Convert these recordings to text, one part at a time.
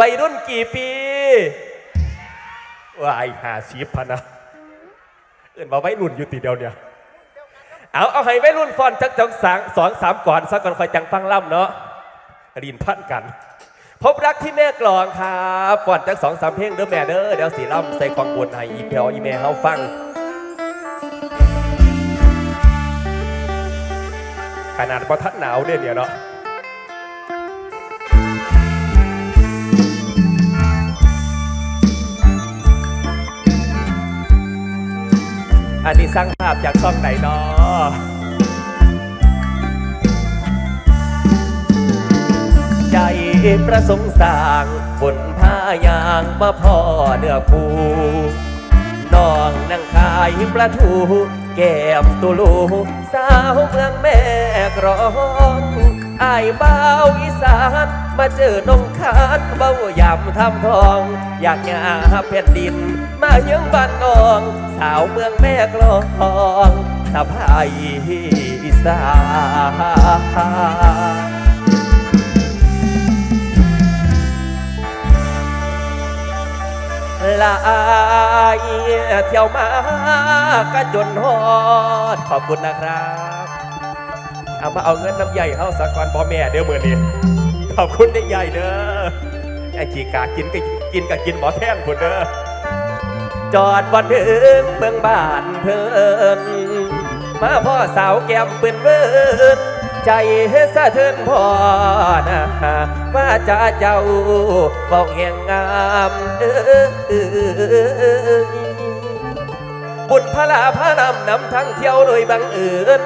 วัยรุ่นกี่ปีวายหาสีพันนะเอื่นมาวัยรุ่นอยู่ตีเดียวเนี่ยเอาเอาให้วัยรุ่นฟอนจักจังสางสองสามก่อนสักก่อนคอยจังฟังล่ำเนาะดินพันกัน พบรักที่แม่กลองครับฟอนจักสองสามเพลงเด้อแม่เด้อเดี๋ยวสีล่ำใส่ความบนให้อีเพลอีแม่เฮาฟังขนาดพอทัดหนาวเด่นเนี่ยเนาะ อันนี้สร้างภาพจากช่องไหนเนาะใจประสงค์สร้างบนผ้ายางมาพ่อเนื้อคูน้องนั่งขายปลาทูแก้มตุลูสาวเมืองแม่กรองอายเบาวอีสานมาเจอน้องคานเบายำทำทอง อยากหยาแผ่นดิน มาเยืองบ้านนอง สาวเมืองแม่กลองสะพายอีสานลายเที่ยวมาก็จนฮอด ขอบคุณนะครับ เอามาเอาเงินน้ำใหญ่เฮาสากรพ่อแม่เด้อมือนี้ขอบคุณได้ใหญ่เด้อไอ้ขี้กากินก็กินก็กินหมอแท่งพุ่นเด้อ จอดวันเดิมเมืองบ้านเพิ่นมาพ่อสาวแก้มปืนเวินใจเฮ็ดสะเทือนพ่อนะว่าจะเจ้าเบาแห่งงามเอ้ยบุญพระลาพระนำนำทั้งเที่ยวโดยบังเอิญ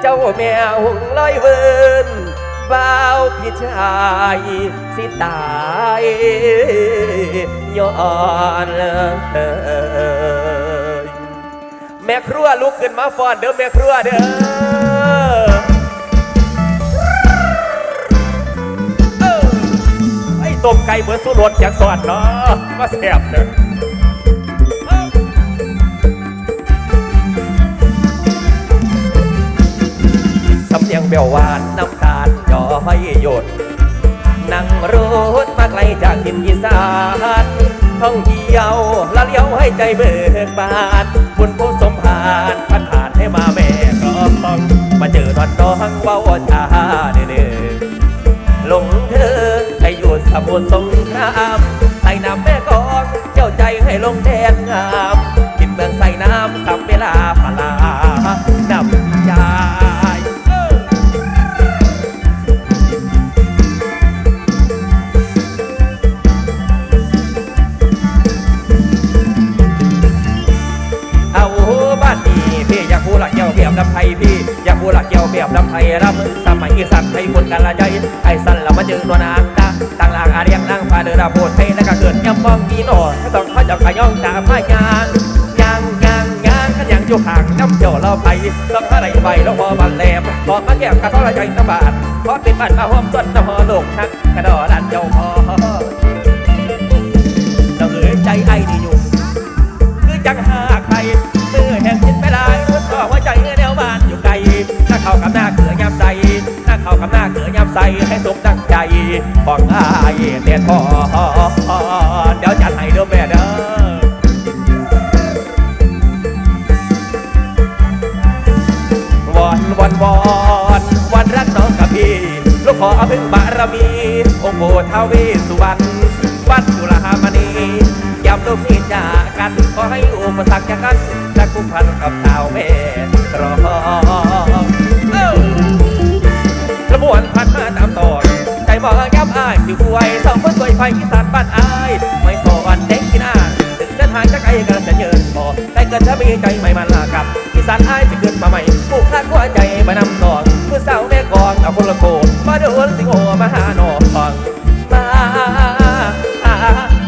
เจ้าแม่หงลอยเวิน บ่าวพี่ชายสิตายย้อนเลยแม่ครัวลุกขึ้นมาฟอนเด้อแม่ครัวเด้อเออไอ้ต้มไก่เบิดสู้รสจากสอนเนาะมาแซ่บเด้อ สียงเบลหวานน้ำตาลย้อยหยด นั่งรถมาไกลจากทินอีสานท่องเที่ยวละเลี้ยวให้ใจเบิกบานบุญผู้สมภารพันผ่านให้มาแม่กรองมาเจอนอนน้องเว้าชาเด้อหลงเธอให้อยู่สมุทรสงครามใส่น้ำแม่กองเจ้าใจให้ลงแดนงามกินเมืองใส่น้ำสับเวลา ละเกี่ยวเปียบลำไทยพี่อยากพูดละเกี่ยวเปียบลำไทยรับสมัยอีสันไทยคนกันละใจไอ้สันละมาเจอนวนางตาต่างหลางอาเรียงนางพาเดินราโพดไทยแล้วก็เกิดย่ำมองกีน่ถ้าต้องเขาจะขย่องตามพายางยางยางยางกันยังอยู่ห่างน้ำเจ้าเราไปต้องอะไรไปแล้วพอบันแหลมพอมาแก้มกระท้อละใจตะบาดพอเป็นบ้านมาห้อมต้นน้ำหอโลกทักกระดอดันเจ้าพอเราเอ๋ยใจไอ้ดีอยู่คือจังหา ยำใสถ้าเข้ากับหน้าเขือยำใสให้สมดังใจของอายเตียนพอเดี๋ยวจัดให้เด้อแม่เด้อวอนวอนวอนวันรักน้องกับพี่ลูกขออพึ่งบารมี องค์โพท้าวเวสสุวรรณวัดจุฬามณีย้ำลูกพี่จากกัน ขอให้อุปสรรคจากกันจะคุ้มพันกับสาวแม่รอ บอายสิบวยสองคนสวยไฟอีสานบ้านอายไม่สอนเด็กที่หน้าถึงเส้นทางจะไกลกันจะเยินพอใครเกิดจะมีใจไม่มันลากับอีสานอายจะขึ้นมาใหม่ปลูกรักหัวใจมานำตอนเมื่อสาวแม่กองเอาคนละโกนมาเดินสิงโอมาหาหนองฟังมา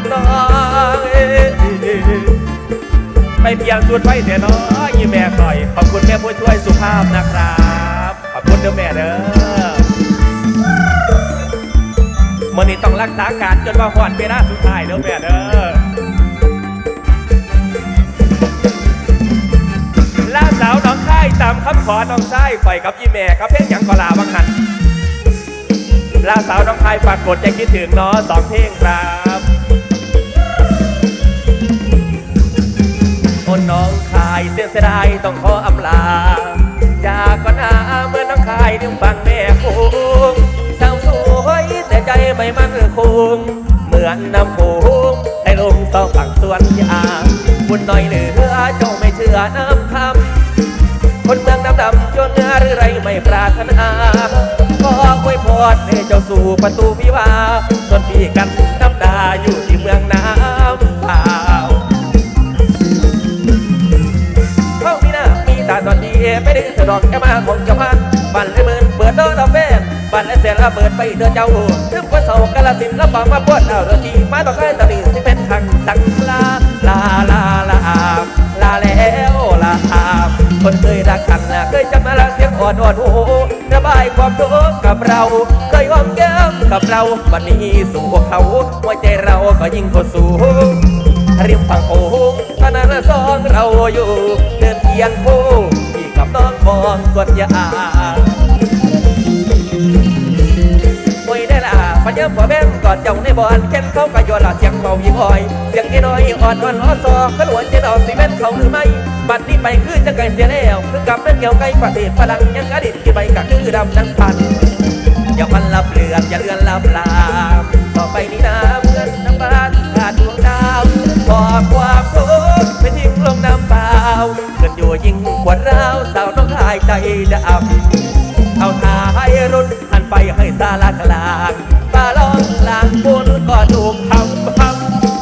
หน้องไปเพียงจุดไว้แต่น้อยแม่คอยขอบคุณแม่ผู้ช่วยสุภาพนะครับขอบคุณเด้อแม่เด้อ มื่อนี้ต้องรักษาการจนว่าหอนเวลาสุดท้ายเด้อแม่เด้อล่าสาวน้องค่ายตามคำขอน้องชายไฟกับอีแม่ครับเพลงหยังกลาบังหันลาสาวน้องพายปรากฏใจคิดถึงเนาะสองเพลงครับคนน้องคายเสียเสียดายต้องขออำลาจากก่อนหน้าเมื่อน้องคายนิ่งฟังแม่คง ไม่มั่นคงเหมือนน้ำโขงได้ลงสองฝั่งสวนยาบุญน้อยเหลือเจ้าไม่เชื่อน้ำคำคนเมืองดำดำจนเนื้อหรือไรไม่ปรารถนาขออวยพรให้เจ้าสู่ประตูวิวาส่วนพี่กัน บันและเสียละเปิดไปเธอเจ้าถึงว่าเสากาลสินแล้วฟังมาปวดเอาเรือทีมาต่อใกล้ตะลิ่งที่เป็นทางตังลาลาลาลาลาแล้วลาคนเคยรักกันนะเคยจำมาละเสียงอ่อนอ่อนโหระบายความทุกข์กับเรา เคยหอมแก้มกับเราวันนี้สู่เขาหัวใจเราก็ยิ่งเข้าสู่ริมฝั่งโขงตอนนั้นสองเราอยู่ เดินเคียงคู่พี่กับน้องมองส่วนยา ได้ละปัญญาพ่อแม่กอดเจ้าในบ่อนเข็นเขากระโยนละเสียงเบายิงอ่อยเสียงอีน้อยอ่อนอ่อนอ้อซอกระหลวนเจดอกสิเป็นเขาหรือไม่บัดนี้ไปคือจะไกลเสียแล้วคือกับเป็นเกี่ยวไกลประเทศพลังยังอดีตกี่ใบก็คือดำนังพันอย่ามันลับเลือนอย่าเลือนลับลามต่อไปนี้นะเหมือนน้ำปลาที่ขาดดวงดาวขอบความทุกข์ไม่ทิ้งลงน้ำเปล่าเกินอยู่ยิ่งกว่าเราสาวน้องหายใจดำเอาท้ายรถหันไปให้ซาลากลาง ลาลองลางบนก็ถูกทำท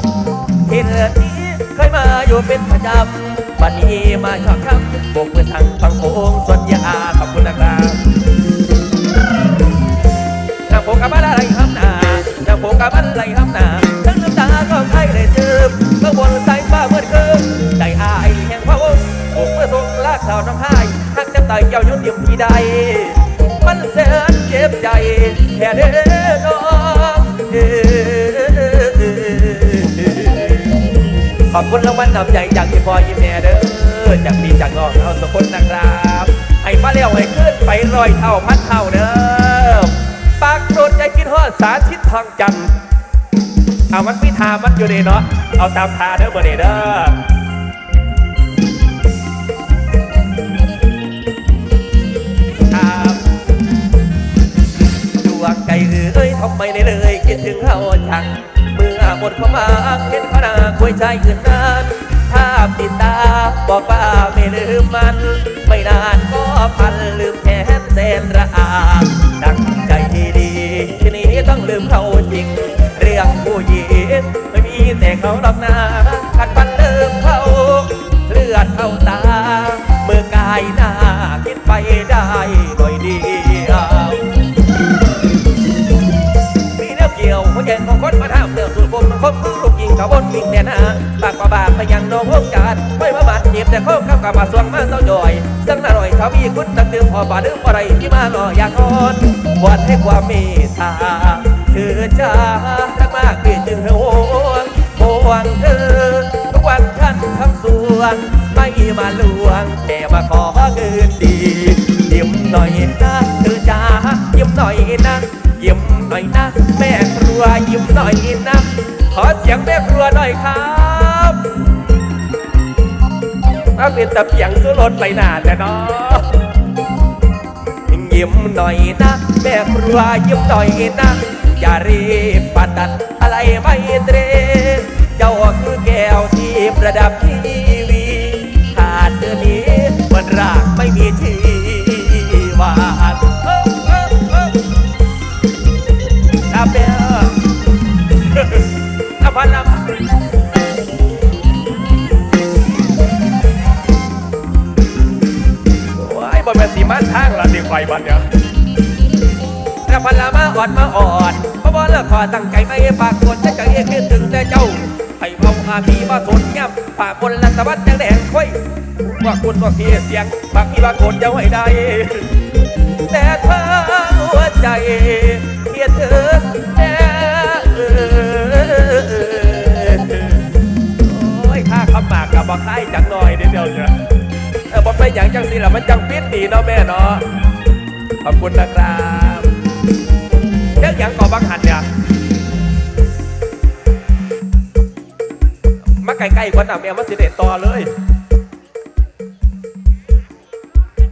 ำที่เรือนนี้เคยมาอยู่เป็นประจำวันนี้มาชอบคำโบกมือทางฟังโค้งสวนยาขอบคุณนะครับนางโผกับอะไรห้ำหนานางโผกับอะไรห้ำหนาทั้งน้ำตาก็ไทยเลยจืบเมื่อบนสายฟ้าเมื่อคืนใจอายแห่งพระวงศ์ถูกเมื่อทรงลากสาวน้องไห้ทักจะตายเย้ายุ่นยิ่มที่ใดมันแสนเจ็บใจแค่เด้ ขอบคุณรางวัลนำใจจากพี่พอยิ้มแม่เด้อจากพี่จากน้องเอาสกุลนะครับ ให้มาเลี้ยวให้ขึ้นไปรอยเท่าพันเท่าเด้อปากโดดใจกินฮอดสาธิตทองจันเอามันไม่ทามันอยู่ดีเนาะเอาตามทาเด้อบ่เด้เด้อ เขาหรอกนะขัดปันเลืมเขาเลือดเข้าตา เมื่อกายหน้าคิดไปได้หน่อยเดียวมีเนื้อเกี่ยวหัวใจของคนมาทำเนื้อสูตรผมคมคือลูกยิงกับบนวิ่งเนี่ยนะปากประบาดไปยังน้องวงการไม่มาบาดเจ็บแต่เขาเข้ากับมาสวงมาเศร้าจอยสังน่ารอยเขามีคุณตั้งดื่มพอบาดดื่มอะไรที่มาหล่ออยากอ่อนวัดให้ความเมตตาคือจ้ารักมากพี่จึงห่วงห่ วงเธอทุกวันท่านทำสวงไม่มาลวง แต่มาขอคืนดี ยิ้มหน่อยนะเธอจ้ายิ้มหน่อยนะยิ้มหน่อยนะ แม่ครัวยิ้มหน่อยนะ ขอเสียงแม่ครัวหน่อยครับเอาเป็นตะเพียงสู้รถไปหนาแต่เนาะยิ้มหน่อยนะ แม่ครัวยิ้มหน่อยนะ อย่ารีบปัดตัดอะไรไม่เตร เจ้าคือแก้วที่ประดับทีวีขาดเธอนี้มันรากไม่มีชีวาดเอ้าเอ้าเอ้าครับเด้ออภันละว้าบนเป็นสีมันทางละสิไฟบันเนี่ยอภันละมาอ่อนมาอ่อนพระว่าเลิกขอตั้งใจไม่ปากคนจะใจคิดถึงแต่เจ้า ให้าพีมาสนยับปากคนละตะวันแดงแดงค่อยว่าคุณว่าพี่เสียงปากพี่ว่าคนจะไว้ได้ แต่เธอหัวใจเพียเธอแน่โอ้ยถ้าคำหมากกับบอกให้จังหน่อยเดี๋ยวเดียวเถอะเออบอกไปอย่างจังสิละมันจังปิดดีเนาะแม่เนาะขอบคุณนะครับเรื่องหยังก่อบังหันเนี่ย ใกล้ๆกว่าหนาแมวมาสิเด็ดต่อเลย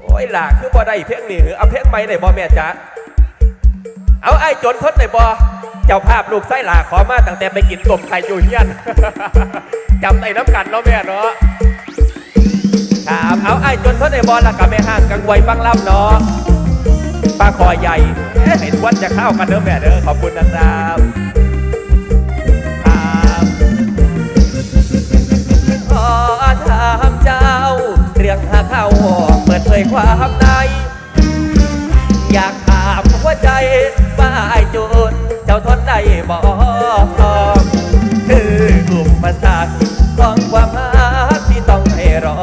โอ้ยหล่าคือบ่ได้เพียงนี่หรือเอาเพียงไม่ได้บ่แม่จ๊ะเอาไอ้จนทนได้บ่เจ้าภาพลูกไส้หล่าขอมาตั้งแต่ไปกินต้มไข่อยู่เฮียนจำได้น้ำกันเนาะแม่เนาะครับเอาไอ้จนทนได้บ่ละกับแม่ห้างกังไวยบังล่ำเนาะปลาคอใหญ่เห็นวันจะเข้ากันเด้อแม่เด้อขอบคุณนะครับ เรื่องหาเข้าเปิดเผยความในอยากถามหัวใจว่าไอ้จุนเจ้าทนได้บ่คืออุปสรรคของความรักที่ต้องให้รอ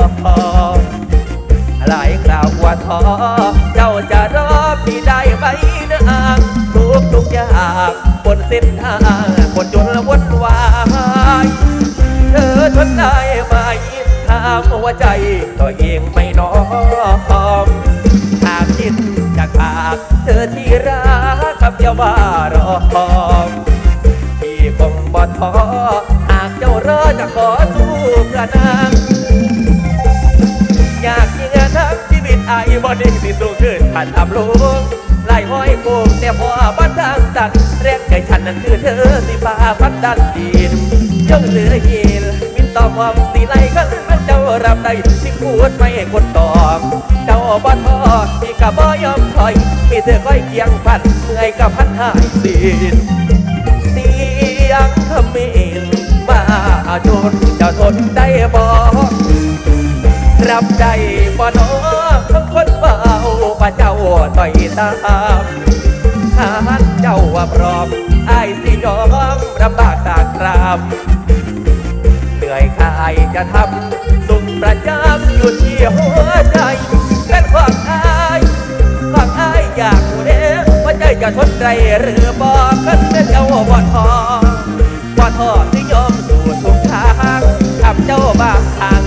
หลายคราวกว่าท้อเจ้าจะรอพี่ได้ไหมนะทุกทุกอย่างบนเส้นทางคนจนละวน หัวใจตัวเองไม่น้อมหากคิดจากปากเธอที่รักคำเยวว่ารอพี่คงบ่ท้อหากเจ้ารอจะขอสู้เพื่อนางอยากยิงทั้งชีวิตไอ้บอดี้ที่สูงขึ้นผ่านทำลูกไล่ห้อยโป่งแต่พอบ้านทางตันแรงใจฉันนั้นคือเธอสิฟ้าพันดันดินเจ้าเหลือยินมินต่อมอมสีไล่กันมัน เจ้ารับได้ที่พูดไม่คนตอบเจ้าบ่ท้อที่กับบ่ยอมถอยมีเธอค่อยเคียงพันเมื่อยกับพันหายสิ้นเสียงขมิ้นมาจนจ้าทนได้บ่รับได้บ่นอทั้งคนเบาว่าเจ้าต่อยตามหาเจ้าว่าพร้อมไอ้สิยอมลำบากตากรามเนื่อยกายจะทำสุขประจำอยู่ที่หัวใจเป็นความอายความอายอยากรู้เด้ว่าใจจะทนได้หรือบ่กันเป็นเจ้าบ่ทอบ่ทอที่ยอมสู่ทุกทางทำเจ้าบางทาง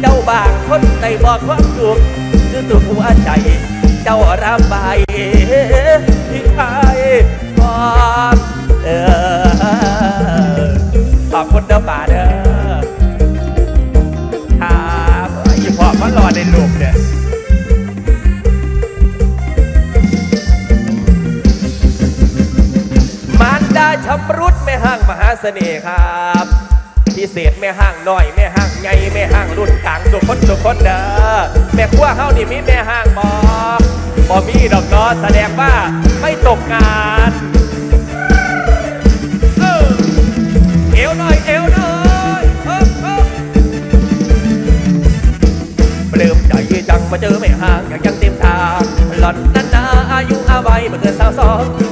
เจ้าบางคนในบอกความทุกข์คือตัวหัวใจ เจ้าระบาย สน่ห์ครับพิเศษแม่ห้างน้อยแม่ห้างใหญ่แม่ห้างรุ่นกลางสุขคนสุขคนเด้อแม่ขั้วเฮานี่มีแม่ห้างบ่บ่มีดอกนาะแสดงว่าไม่ตกงานเออเอวหน่อยเอวหน่อยเปลืมใจจังมาเจอแม่ห้างอยางยังเต็มทางหล่อนนั้นนาอายุอาวัยเมื่อเกินสาวสอง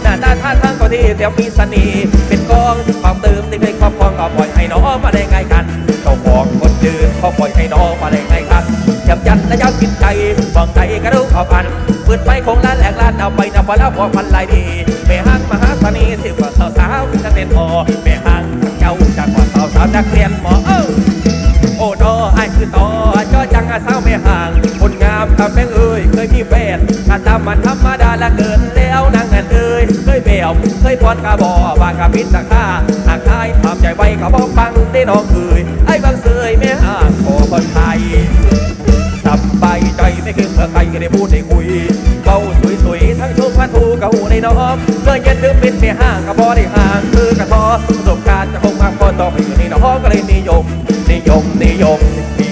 หน้าตาท่าทางก็ดีแต่มีเสน่ห์เป็นกองความเติมที่เคยครอบครองก็ปล่อยให้น้องมาได้ไงกันเจ้าของคนยืนเขาปล่อยให้น้องมาได้ไงกันยับยันและยับกินใจบอกใจกระดูกขอพันปืนไฟคงล้านแหลกล้านเอาไปนับวันแล้วพอพันลายดีแม่ห้างมหาเสน่ห์ที่ว่าสาวสาวนักเรียนพอแม่ห้างเจ้าจากว่าสาวสาวนักเรียนหมอเออโอ้ดอไอ้คือต่อจอจังอาเศร้าไม่ห่าง คนงามทำแม่งเอ้ยเคยมีแฟนถ้าตามมันธรรมดาละเกินแล้วนางนั่นเอ้ย เคยเบวเคยพรกระบอกบางกะพิษสักข้าหากใครทำใจไว้ก็บอกฟังได้น้องเอ้ยไอ้บางเสยไม่ห่างขอคนไทยสบายใจไม่คือเพื่อใครก็ได้พูดได้คุยเบาสวยๆทั้งชคพันทูกะหูในน้องเมื่อเย็นดึกเป็นแม่ห้างกะบอได้ห่างคือกระทอประสบการณ์จะคงมากพอต่อไปอยู่ในน้องก็เลยนิยมนิยมนิยมที่แส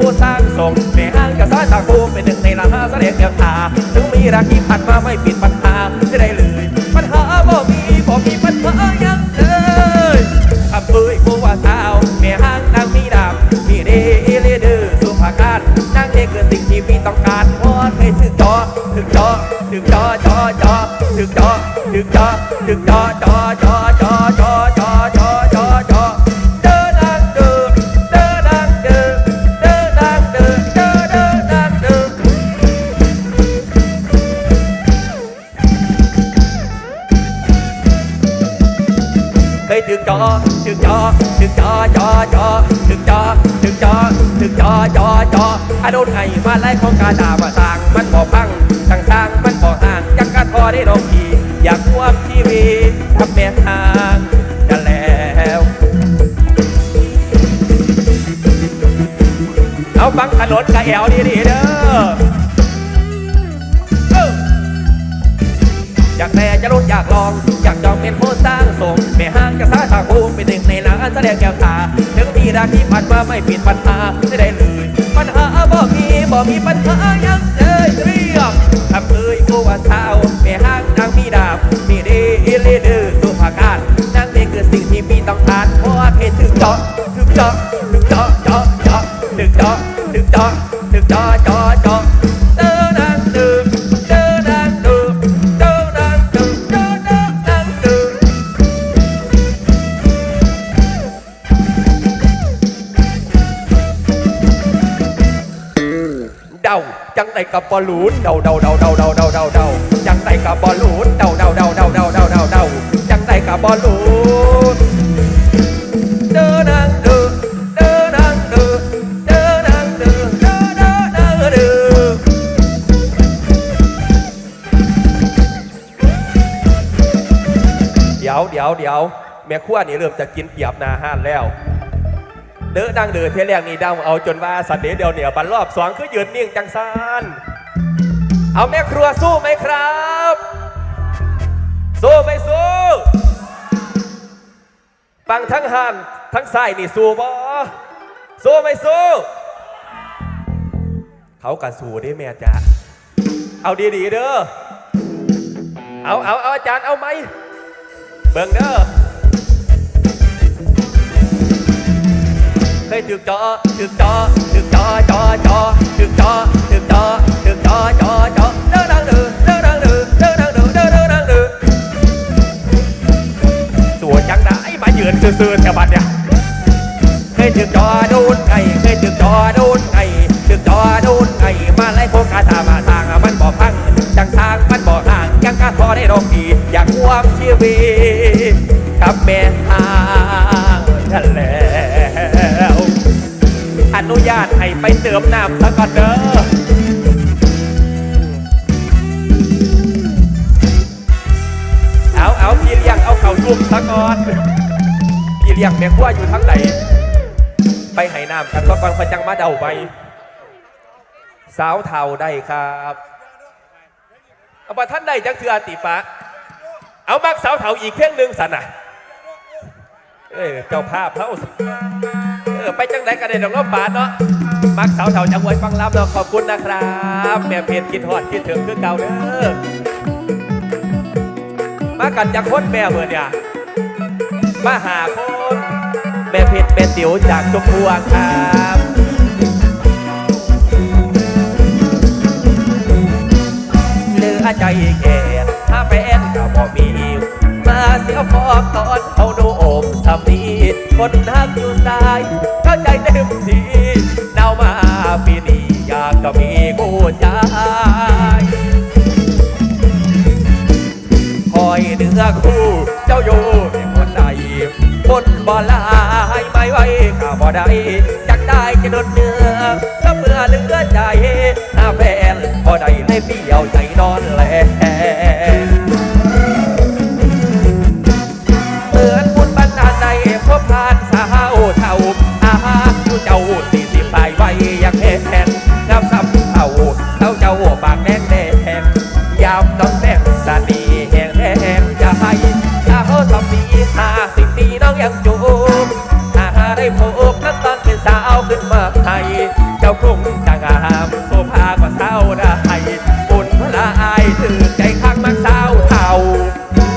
ผู้สร้างส่งแม่ห้างกับสายตางผู้เป็นหนึ่งในละห้าเสด็จเดียวตาถึงมีรักที่ผ่านมาไม่ปิดปัญหาไม่ได้เลย ปัญหาบ่มีบ่มีปัญหายังเลยอำเภอผู้ว่าสาวแม่ห้างนางมีดำมีเดเลเดอร์สุภาการนางเด็กเกิดสิ่งที่พี่ต้องการพอให้ถึงจอถึงจอถึงจอจอจอถึงจอถึงจอถึงจอจอจอจอจอ ถึงจอถึงจอถึงจอจอจอถึงจอถึงจอถึงจอจอจออาโดนไห้มาไล่ของกาดามาสร้างมันบ่พังสั่งสร้างมันอได้ดอกทีอยากควบชีวิตกับแม่ทางกันแล้วเอาฟังถนนกะแอวดีๆเด้อ อยากแต่จะลุ้นอยากลอง อยากจองเป็นผู้สร้างสมแม่ห้างจะสร้างทางภูมิเป็นหนึ่งในล้านแสดงแก้วตาถึงที่รักที่ผ่านมาไม่ผิดปัญหาไม่ได้เลยปัญหาบ่มีบ่มีปัญหายังเอ้ยเรียกทำเอ้ยกูว่าสาวแม่ห้างนางมีดาบมีดีอีหลีดื้อสุภาการนางนี่คือสิ่งที่มีต้องการเพราะว่าเพชรถึงเจาะถึงเจาะถึงเจาะเจาะเจาะถึงเจาะถึงเจาะถึงจาะเจาะเจาะ จังไดกับบอลลูนเดาเดาเดาเดาเดาเดาเดาเดาจังไดกับบอลลูนเดาเดาเดาเดาเดาเดาเดาเดาจังไดกับบอลลูนเดินนางเดินเดินนางเดินเดินนางเดินเดินเดินเดินเดินเดี๋ยวเดี๋ยวเดี๋ยวแม่ขั้วนี่เริ่มจะกินเปียบนาห้านแล้ว เด้อดังเดือเทแรกนี่ดังเอาจนว่าสันเดเดียวเหนี่ยบันรอบสองคือยืนนิ่งจังซานเอาแม่ครัวสู้ไหมครับ สู้ไหมสู้ฟังทั้งหันทั้งซ้ายนี่สู้บ่สู้ไหมสู้เขากะสู้ได้แม่จ๊ะเอาดีๆเด้อเอาเอาเอาอาจารย์เอาไหมเบิ่งเด้อ เคยถึกจอถึกจอถึกจอจอจอถึกจอถึกจอถึกจอจอจอเด้อดังเด้อเด้อดังเด้อเด้อดังเด้อเด้อเด้อดังเด้อตัวจังได้มาเยือนซื่อๆแถวบ้านเนี่ยเคยถึกจอโดนไก่เคยถึกจอโดนไก่ถึกจอโดนไก่มาไล่พวกกาตามาสร้างมันบ่พังจังสร้างมันบ่ห่างยังกาพอได้รองดีอยากความชีวิตกับแม่ทางนั่นแหล้วอนุ ญาตให้ไปเติมน้ำซะก่อนเด้อเอาเอาพี่เลี้ยงเอาเข่าซุ่มซะก่อนพี่เลี้ยงแม่ขั้วอยู่ทั้งไหนไปให้น้ำกันก็ฟังพจังมาเดาไปสาวเทาได้ครับเอามาท่านใดจังเถือติปะ เอามักสาวเทาอีกเครื่องหนึ่งสันน่ะเอ้ยเจ้าภาพเขา ออไปจังไหนกันเลยดอกน้องปาเนาะมักสาวเถาจังหวัดฟังลำเราขอบคุณนะครับ แม่เพจกินทอดกินถึงคือเก่าเด้อมากันจากคนแม่เมื่อเนี่ยมาหาคนแม่เพจเป็นติ๋วจากชุมพวงครับเหลือใจแก่ถ้าแฟนก็บ่มี เสียพอกตอนเขาดูโอมสามีคนนักอยู่สาย เข้าใจเต็มทีเดามาปีนี้อยากจะมีกูใจคอยเนื้อคู่เจ้าอยู่เป็นคนใดคนบ่ลายไม่ไหวข้าบ่ได้จักได้จะโดนเนื้อถ้าเมื่อเหลือใจถ้าแฟนบ่ได้เลยเปรี้ยวใจนอนแลเไทยเจ้าคงจะงามโซภากว่าสาวได้อุ่นพลายถือใจข้างมักสาวเท่า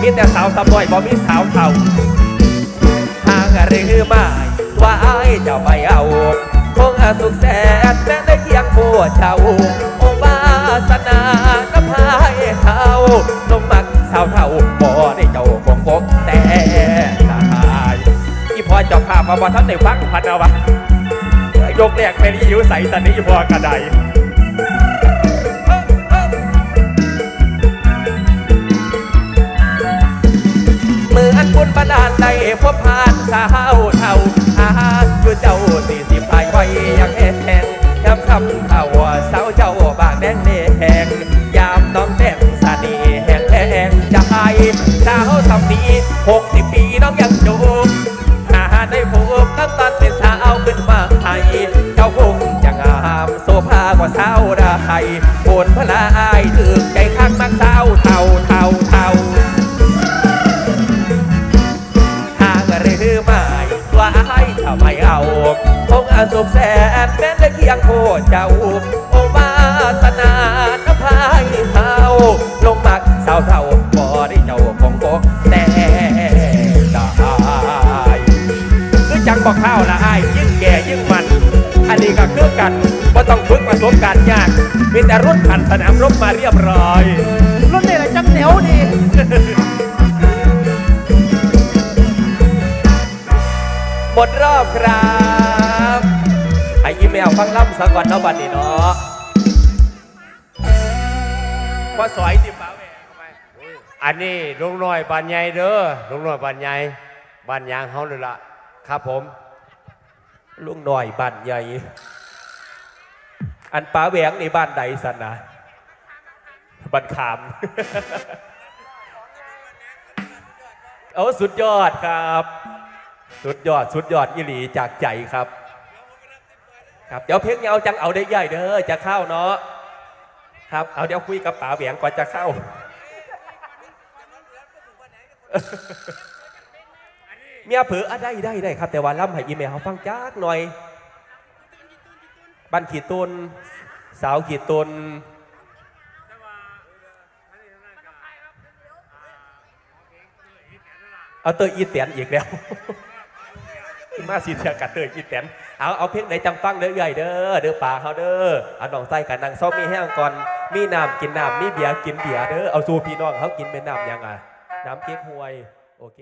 มีแต่สาวสบอยบ่มีสาวเท่าทางหรือไม่ว่าไอ้ายเจ้าไม่เอาคงอสุขแสนแม้ได้เคียงผัวเจ้าโอวาสนาน้ำพายเท่าลงมักสาวเท่าบ่ได้เจ้าคงพบแต่ตายอีพอเจ้าภาพมาบ่ท่านได้ฟังพันเอาวะ ยกแรกเป็นอีอยู่ใสตอนนี้พอกระไดเหมือนบุญประดานใดพบผ่านสาวเท่าอาอยู่เจ้าสี่สิบปลายไว้อยากแห้งยามซ้ำเท่าสาวเจ้าบางแดงแดงยามน้องแดงสานีแห้งแห้ำนี้หกสิบปีน้องยัง งอาสุขแสนแม้ได้เคียงโคเจ้าโอวาสนานภายเฮาลงมักสาวเท่าบ่ได้เจ้าของกแต่ได้คือจังบอกข้าวละอายยิ่งแก่ยิ่งมัน อันนี้ก็คือกันว่าต้องฝึกประสบการณ์ยากมีแต่รุ่นผ่านสนามรบมาเรียบร้อย รุ่นนี้แหละจังเหนียวดีหมดรอบครับ ไออีเมลฟังล่ำสักก่อนเนาบัดนี้เนาะว่าสอยติป้าแหวกไปอันนี้ลุงน้อยบานใหญ่เด้อลุงน้อยบานใหญ่บานยางเฮาเลยล่ะครับผม ลุงหน่อยบานใหญ่ อันป้าแหวงนี่บ้านใดสันนะบ้านขามเอาสุดยอดครับ สุดยอดสุดยอดอิหลีจากใจครับ ครับเดี๋ยวเพลงเงาจังเอาได้ใหญ่เด้อจะเข้าเนาะครับเอาเดี๋ยวคุยกับป๋าแหวงก่อนจะเข้าเมียเผืออะได้ได้ได้ครับ แต่ว่าล่ำให้อีเมลเขาฟังจักหน่อยบันขีดตุนสาวขีดตุนเอาเตยอีเตียนอีกแล้วมาสีเทียกับเตยอีเตียน เอาเอาเพลงไหนจังฟังเด้อใหญ่เด้อเด้อป่าเขาเด้อเอาน้องไส้กับนางซ้อมมีแห้งก่อนมีน้ำกินน้ำมีเบียร์กินเบียร์เด้อเอาสู่พี่น้องเขากินเป็นน้ำยังอะน้ำเก๊กฮวยโอเค